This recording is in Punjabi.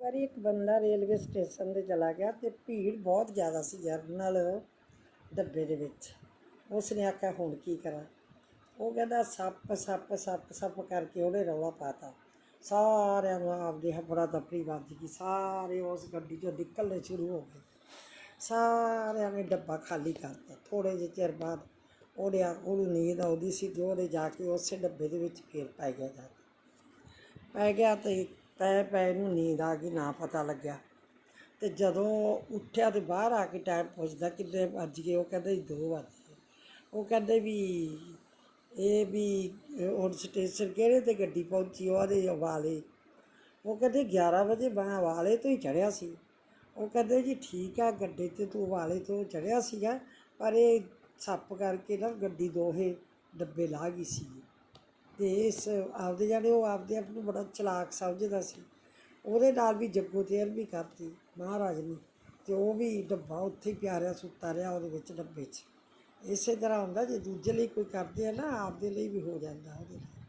ਵਾਰੀ ਇੱਕ ਬੰਦਾ ਰੇਲਵੇ ਸਟੇਸ਼ਨ ਤੇ ਚਲਾ ਗਿਆ ਤੇ ਭੀੜ ਬਹੁਤ ਜ਼ਿਆਦਾ ਸੀ ਜਰਨਲ ਡੱਬੇ ਦੇ ਵਿੱਚ। ਉਸ ਨੇ ਆਖਿਆ, ਹੁਣ ਕੀ ਕਰਾਂ? ਉਹ ਕਹਿੰਦਾ, ਸੱਪ ਸੱਪ ਸੱਪ ਸੱਪ ਕਰਕੇ ਉਹਨੇ ਰੌਲਾ ਪਾਤਾ। ਸਾਰਿਆਂ ਨੂੰ ਆਪਦੀ ਹਫੜਾ ਦਫੜੀ ਵੱਜ ਗਈ। ਸਾਰੇ ਉਸ ਗੱਡੀ ਚੋਂ ਨਿਕਲਣੇ ਸ਼ੁਰੂ ਹੋ ਗਏ। ਸਾਰਿਆਂ ਨੇ ਡੱਬਾ ਖਾਲੀ ਕਰਤਾ ਥੋੜੇ ਜਿਹੇ ਚਿਰ ਬਾਅਦ ਉਹਦੇ ਉਹਨੂੰ ਨੀਂਦ ਆਉਂਦੀ ਸੀ ਤੇ ਉਹਦੇ ਜਾ ਕੇ ਉਸੇ ਡੱਬੇ ਦੇ ਵਿੱਚ ਫੇਰ ਪੈ ਗਿਆ ਜਾ ਪੈ ਗਿਆ ਤੇ ਪੈ ਪੈ ਨੂੰ ਨੀਂਦ ਆ ਗਈ, ਨਾ ਪਤਾ ਲੱਗਿਆ। ਤੇ ਜਦੋਂ ਉੱਠਿਆ ਤੇ ਬਾਹਰ ਆ ਕੇ ਟਾਈਮ ਪੁੱਛਦਾ ਕਿੰਨੇ ਵੱਜ ਗਏ, ਉਹ ਕਹਿੰਦੇ ਜੀ ਦੋ ਵੱਜ ਗਏ। ਉਹ ਕਹਿੰਦੇ ਵੀ ਇਹ ਵੀ ਹੁਣ ਸਟੇਸ਼ਨ ਕਿਹੜੇ ਤੇ ਗੱਡੀ ਪਹੁੰਚੀ ਉਹਦੇ ਵਾਲੇ ਉਹ ਕਹਿੰਦੇ 11 ਵਜੇ ਮੈਂ ਹਵਾਲੇ ਤੋਂ ਹੀ ਚੜਿਆ ਸੀ। ਉਹ ਕਹਿੰਦੇ ਜੀ ਠੀਕ ਆ, ਗੱਡੇ ਤੇ ਤੂੰ ਵਾਲੇ ਤੋਂ ਚੜਿਆ ਸੀਗਾ, ਪਰ ਇਹ ਸੱਪ ਕਰਕੇ ਨਾ ਗੱਡੀ ਦੋਹੇ ਡੱਬੇ ਲਾ ਗਈ ਸੀ। ਤੇ ਇਸ ਆਪਦੇ ਜਾਣੇ ਉਹ ਆਪਦੇ ਆਪ ਨੂੰ ਬੜਾ ਚਲਾਕ ਸਮਝਦਾ ਸੀ। ਉਹਦੇ ਨਾਲ ਵੀ ਜੱਗੋ ਤੇਰ ਵੀ ਕਰਤੀ, ਮਹਾਰਾਜ ਨੇ। ਤੇ ਉਹ ਵੀ ਡੱਬਾ ਉੱਥੇ ਹੀ ਪਿਆ ਸੁੱਤਾ ਰਿਹਾ ਉਹਦੇ ਵਿੱਚ ਡੱਬੇ 'ਚ। ਇਸੇ ਤਰ੍ਹਾਂ ਹੁੰਦਾ, ਜੇ ਦੂਜੇ ਲਈ ਕੋਈ ਕਰਦੇ ਆ ਨਾ, ਆਪਦੇ ਲਈ ਵੀ ਹੋ ਜਾਂਦਾ ਉਹਦੇ ਨਾਲ।